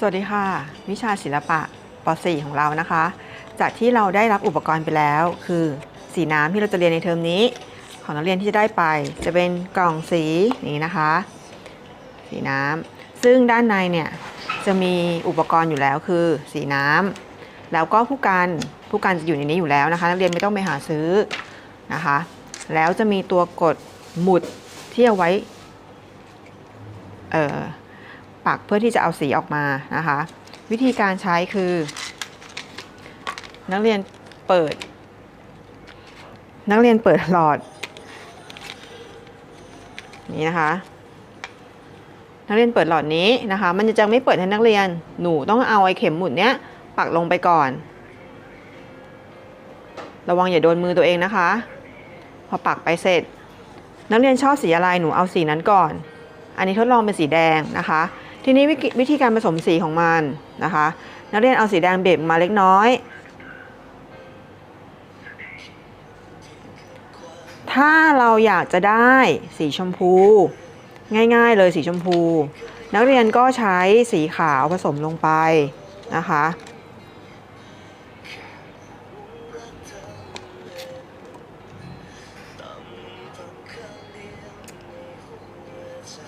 สวัสดีค่ะ วิชาศิลปะป .4 ของเรานะคะ จากที่เราได้รับอุปกรณ์ไปแล้ว คือสีน้ำที่เราจะเรียนในเทอมนี้ ของนักเรียนที่จะได้ไป จะเป็นกล่องสีนี้นะคะ สีน้ำซึ่งด้านในเนี่ยจะมีอุปกรณ์อยู่แล้วคือสีน้ำแล้วก็ผู้การผู้การจะอยู่ในนี้อยู่แล้วนะคะ นักเรียนไม่ต้องไปหาซื้อนะคะ แล้วจะมีตัวกดหมุดที่เอาไว้เอ่อ ปักเพื่อที่จะเอาสีออกมานะคะ วิธีการใช้คือ นักเรียนเปิด นักเรียนเปิดหลอด นี่นะคะ นักเรียนเปิดหลอดนี้นะคะ มันจะยังไม่เปิดให้นักเรียนหนูต้องเอาไอ้เข็มหมุดเนี้ยปักลงไปก่อน ระวังอย่าโดนมือตัวเองนะคะ พอปักไปเสร็จ นักเรียนชอบสีอะไรหนูเอาสีนั้นก่อนอันนี้ทดลองเป็นสีแดงนะคะ ทีนี้วิธีการผสมสีของมันนะคะ นักเรียนเอาสีแดงเบ็บมาเล็กน้อย ถ้าเราอยากจะได้สีชมพู ง่ายๆเลยสีชมพู นักเรียนก็ใช้สีขาวผสมลงไปนะคะ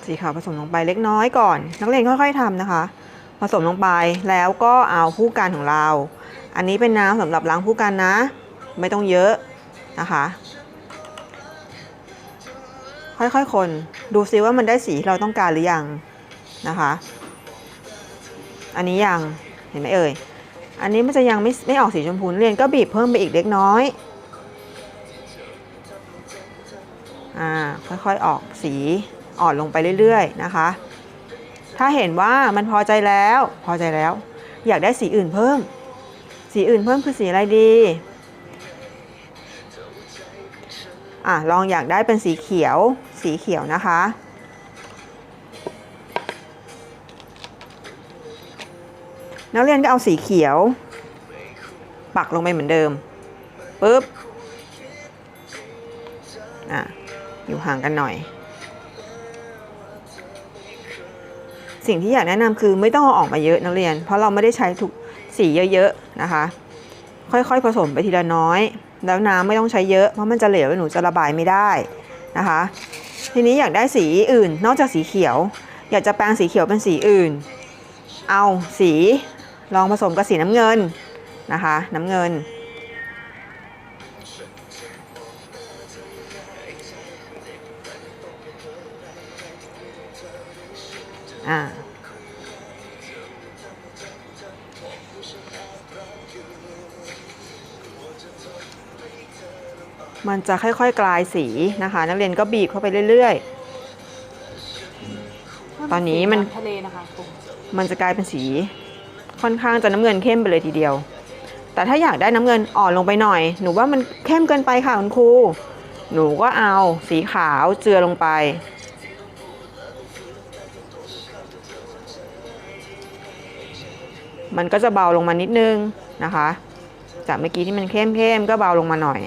สีขาวผสมลงไปเล็กน้อยก่อน นักเรียนค่อยๆทำนะคะ ผสมลงไปแล้วก็เอาผู้กันของเรา อันนี้เป็นน้ำสำหรับล้างผู้กันนะ ไม่ต้องเยอะนะคะ ค่อยๆคนดูซิว่ามันได้สีที่เราต้องการหรือยังนะคะ อันนี้ยังเห็นไหมเอ่ยอันนี้มันจะยังไม่ไม่ออกสีชมพูเรียนก็บีบเพิ่มไปอีกเล็กน้อยอ่าค่อยๆออกสี อ่อนลงไปเรื่อยๆนะคะ ถ้าเห็นว่ามันพอใจแล้วพอใจแล้ว อยากได้สีอื่นเพิ่ม สีอื่นเพิ่มคือสีอะไรดีอะลองอยากได้เป็นสีเขียวสีเขียวนะคะ นักเรียนก็เอาสีเขียว ปักลงไปเหมือนเดิมปุ๊บอะอยู่ห่างกันหน่อย สิ่งที่อยากแนะนำคือไม่ต้องเอาออกมาเยอะนักเรียน เพราะเราไม่ได้ใช้ทุกสีเยอะๆนะคะ ค่อยๆผสมไปทีละน้อย แล้วน้ำไม่ต้องใช้เยอะเพราะมันจะเหลวหนูจะระบายไม่ได้นะคะ ทีนี้อยากได้สีอื่น นอกจากสีเขียว อยากจะแปลงสีเขียวเป็นสีอื่น เอาสีลองผสมกับสีน้ำเงินนะคะ น้ำเงิน อ่ามันจะค่อยๆ กลายสีนะคะ นักเรียนก็บีบเข้าไปเรื่อยตอนนี้มันทะเลนะคะครูๆมันจะกลายเป็นสีค่อนข้างจะน้ำเงินเข้มไปเลยทีเดียว แต่ถ้าอยากได้น้ำเงินอ่อนลงไปหน่อย หนูว่ามันเข้มเกินไปค่ะคุณครู หนูก็เอาสีขาวเจือลงไป มันก็จะเบาลงมานิดนึงนะคะ จากเมื่อกี้ที่มันเข้มๆก็เบาลงมาหน่อย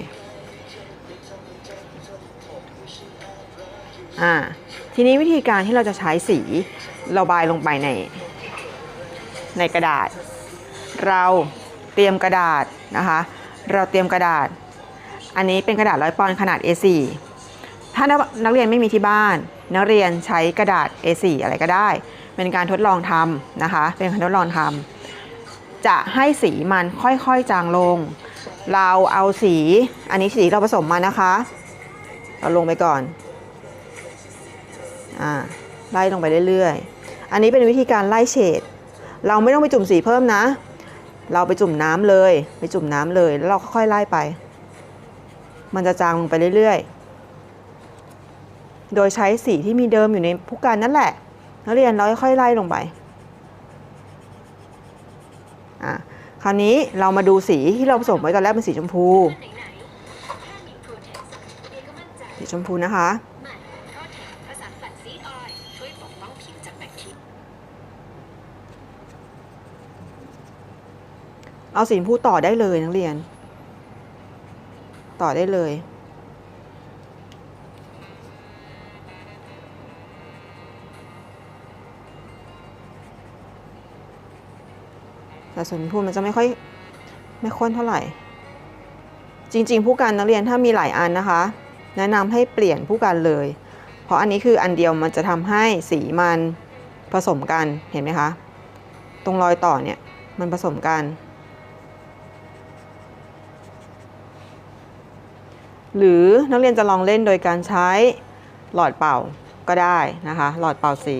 อ่า ทีนี้วิธีการที่เราจะใช้สีระบายลงไปใน ในกระดาษ เราเตรียมกระดาษนะคะ เราเตรียมกระดาษ อันนี้เป็นกระดาษร้อยปอนด์ขนาด A4 ถ้านักเรียนไม่มีที่บ้าน นักเรียนใช้กระดาษ A4 อะไรก็ได้ เป็นการทดลองทำนะคะ เป็นการทดลองทำ จะให้สีมันค่อยๆจางลง เราเอาสี อันนี้สีเราผสมมานะคะ เราลงไปก่อน อ่า ไล่ลงไปเรื่อยๆ อันนี้เป็นวิธีการไล่เฉด เราไม่ต้องไปจุ่มสีเพิ่มนะ เราไปจุ่มน้ำเลย ไปจุ่มน้ำเลย แล้วเราค่อยๆไล่ไป มันจะจางลงไปเรื่อยๆ โดยใช้สีที่มีเดิมอยู่ในผู้การนั่นแหละนักเรียนเราค่อยๆไล่ลงไป คราวนี้เรามาดูสีที่เราผสมไว้ตอนแรกเป็นสีชมพู สีชมพูนะคะ เอาสีชมพูต่อได้เลยนักเรียน ต่อได้เลย แต่ส่วนพูดมันจะไม่ค่อยไม่ข้นเท่าไหร่ จริง ๆ ผู้การนักเรียนถ้ามีหลายอันนะคะ แนะนำให้เปลี่ยนผู้การเลย เพราะอันนี้คืออันเดียวมันจะทำให้สีมันผสมกันเห็นไหมคะ ตรงรอยต่อเนี่ยมันผสมกัน หรือนักเรียนจะลองเล่นโดยการใช้หลอดเป่าก็ได้นะคะ หลอดเป่าสี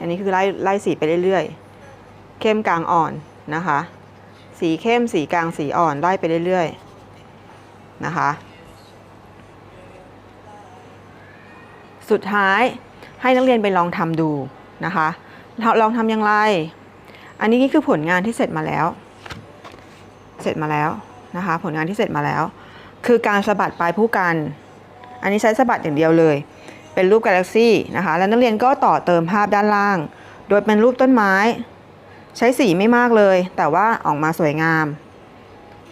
อันนี้คือไล่ไล่สีไปเรื่อยๆ เข้มกลางอ่อนนะคะ สีเข้มสีกลางสีอ่อนไล่ไปเรื่อยๆนะคะ สุดท้ายให้นักเรียนไปลองทำดูนะคะลองทำอย่างไร อันนี้คือผลงานที่เสร็จมาแล้ว เสร็จมาแล้วนะคะ ผลงานที่เสร็จมาแล้ว คือการสะบัดปลายผู้กัน อันนี้ใช้สะบัดอย่างเดียวเลย เป็นรูปกาแล็กซี่นะคะ แล้วนักเรียนก็ต่อเติมภาพด้านล่าง โดยเป็นรูปต้นไม้ ใช้สีไม่มากเลย แต่ว่าออกมาสวยงาม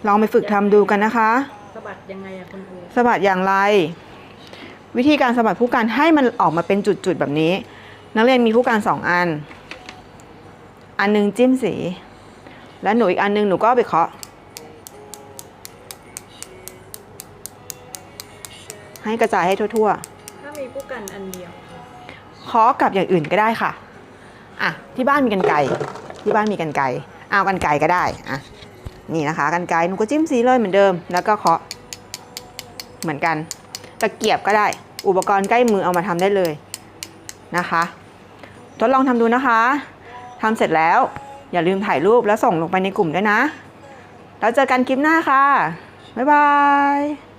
ลองไปฝึกทำดูกันนะคะสะบัดยังไงอะคุณครูสะบัดอย่างไร วิธีการสะบัดผู้กันให้มันออกมาเป็นจุดๆแบบนี้ นักเรียนมีผู้กันสองอัน อันหนึงจิ้มสี และหนูอีกอันหนึงหนูก็เอาไปเคาะให้กระจายให้ทั่วถ้ามีผู้ กันอันเดียวเคาะกับอย่างอื่นก็ได้ค่ะอะที่บ้านมีกันไก่ที่บ้านมีกันไก่เอากันไก่ก็ได้อะนี่นะคะกันไก่หนูก็จิ้มสีเลยเหมือนเดิม แล้วก็เคาะเหมือนกันตะเกียบก็ได้ อุปกรณ์ใกล้มือเอามาทำได้เลยนะคะ ทดลองทำดูนะคะทำเสร็จแล้วอย่าลืมถ่ายรูปแล้วส่งลงไปในกลุ่มด้วยนะ แล้วเจอกันคลิปหน้าค่ะ บ๊ายบาย